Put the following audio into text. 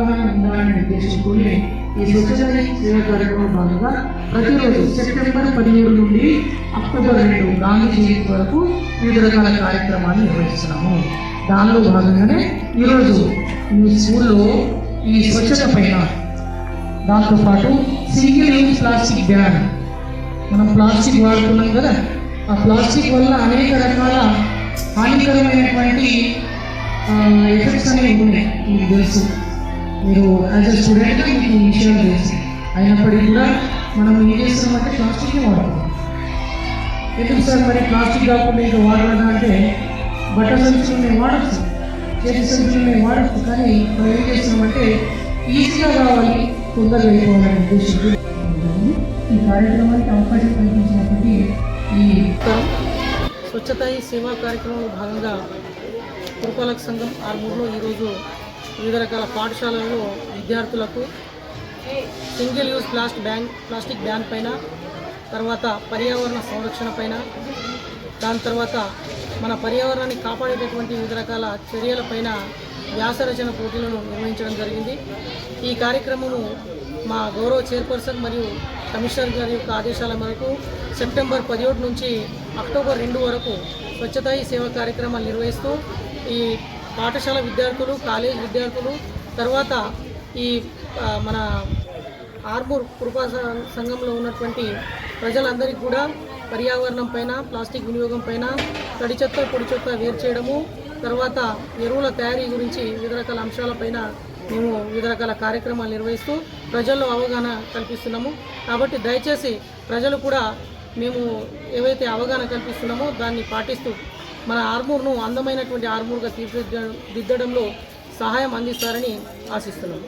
ఉండాలనే ఉద్దేశంతో ఈ స్వచ్ఛత సేవ కార్యక్రమం భాగంగా ప్రతిరోజు సెప్టెంబర్ పదిహేడు నుండి అక్టోబర్ రెండు గాంధీ జయంతి వరకు వివిధ రకాల కార్యక్రమాలు నిర్వహిస్తున్నాము. దానిలో భాగంగానే ఈరోజు మీ స్కూల్లో ఈ స్వచ్ఛత పైన దాంతోపాటు సింగిల్ యూజ్ ప్లాస్టిక్ బ్యాన్. మనం ప్లాస్టిక్ వాడుతున్నాం కదా ఆ ప్లాస్టిక్ వల్ల అనేక రకాల హానికరమైనటువంటి ఎఫెక్ట్స్ అనేవి ఉన్నాయి మీకు తెలుసు. మీరు యాజ్ అ స్టూడెంట్గా మీకు ఈ విషయం తెలుసు అయినప్పటికీ కూడా మనం ఏం చేస్తున్నామంటే ప్లాస్టిక్ని వాడుతున్నాం. ఎందుకు సార్ మరి ప్లాస్టిక్ కాకుండా ఇంకా వాడరాదా అంటే బట్ట సంచులు మేము వాడచ్చు చేతి సంచులు మేము వాడచ్చు కానీ మనం ఏం చేస్తున్నామంటే ఈజీగా కావాలి తొందరగా అయిపోవాలనే ఉద్దేశించి ఈ కార్యక్రమానికి అవకాశం కల్పించినప్పటికీ ఈ స్వచ్ఛత ఈ సేవా కార్యక్రమంలో భాగంగా పురపాలక సంఘం ఆర్మూర్లో ఈరోజు వివిధ రకాల పాఠశాలల్లో విద్యార్థులకు single use plastic ban plastic ban పైన తర్వాత పర్యావరణ సంరక్షణ పైన దాని తర్వాత మన పర్యావరణాన్ని కాపాడేటటువంటి వివిధ రకాల చర్యలపైన వ్యాసరచన పోటీలను నిర్వహించడం జరిగింది. ఈ కార్యక్రమము మా గౌరవ చైర్పర్సన్ మరియు కమిషనర్ గారి యొక్క ఆదేశాల మేరకు సెప్టెంబర్ పదిహేడు నుంచి అక్టోబర్ రెండు వరకు స్వచ్ఛతా సేవ కార్యక్రమాలు నిర్వహిస్తూ ఈ పాఠశాల విద్యార్థులు కాలేజ్ విద్యార్థులు తర్వాత ఈ మన ఆర్మూర్ కృపా సంఘంలో ఉన్నటువంటి ప్రజలందరికీ కూడా పర్యావరణం పైన ప్లాస్టిక్ వినియోగం పైన తడి చెత్త పొడి చెత్త వేరు చేయడము తర్వాత ఎరువుల తయారీ గురించి వివిధ రకాల అంశాలపైన మేము వివిధ రకాల కార్యక్రమాలు నిర్వహిస్తూ ప్రజల్లో అవగాహన కల్పిస్తున్నాము. కాబట్టి దయచేసి ప్రజలు కూడా మేము ఏవైతే అవగాహన కల్పిస్తున్నామో దాన్ని పాటిస్తూ మన ఆర్మూర్ను అందమైనటువంటి ఆర్మూర్గా తీర్చిదిద్దడంలో సహాయం అందిస్తారని ఆశిస్తున్నాం.